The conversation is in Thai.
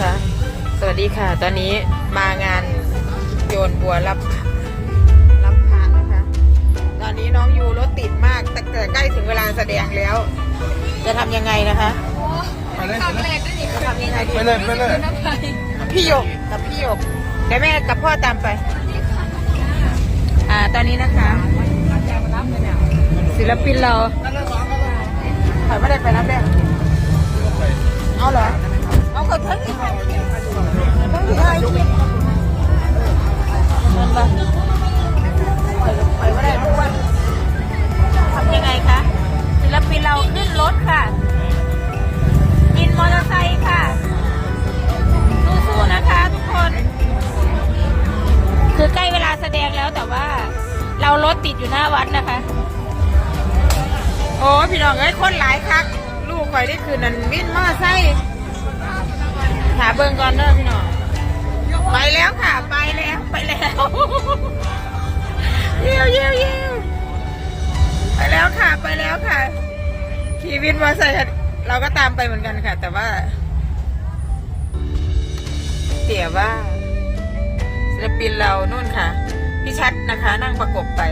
คะ สวัสดีค่ะ ตอนนี้มางานโยนบัวรับรับพระนะคะ ตอนนี้น้องยูรถติดมาก แต่แต่ใกล้ถึงเวลาแสดงแล้ว จะทำยังไงนะคะไปเลยครั้งแรกได้ยินจะทำยังไงดีไปเลยไปเลยน้ำไปพี่หยกกับพี่หยกเดี๋ยวแม่กับพ่อตามไป อ่า ตอนนี้นะคะ ศิลปินเราถอยไม่ได้ไปรับแดงเอาเหรอ ปล่อยปล่อยไม่ได้ทุกวันทำยังไงคะศิลปินเราขึ้นรถค่ะ กินมอเตอร์ไซค์ค่ะ สู้ๆนะคะทุกคน คือใกล้เวลาแสดงแล้วแต่ว่า เรารถติดอยู่หน้าวัดนะคะ โอ้พี่น้องเอ้ยคนหลายคัก ลูกคอยได้คืนนั้นวิ่นมอเตอร์ไซค์หาเบิ่งก่อนเด้อพี่น้องไปแล้วค่ะ ไป ไปแล้วค่ะขี่วินมอไซค์เราก็ตามไปเหมือนกันค่ะ แต่ว่า เสียว่าศิลปินเรานู่นค่ะ พี่ชัดนะคะ นั่งประกบไป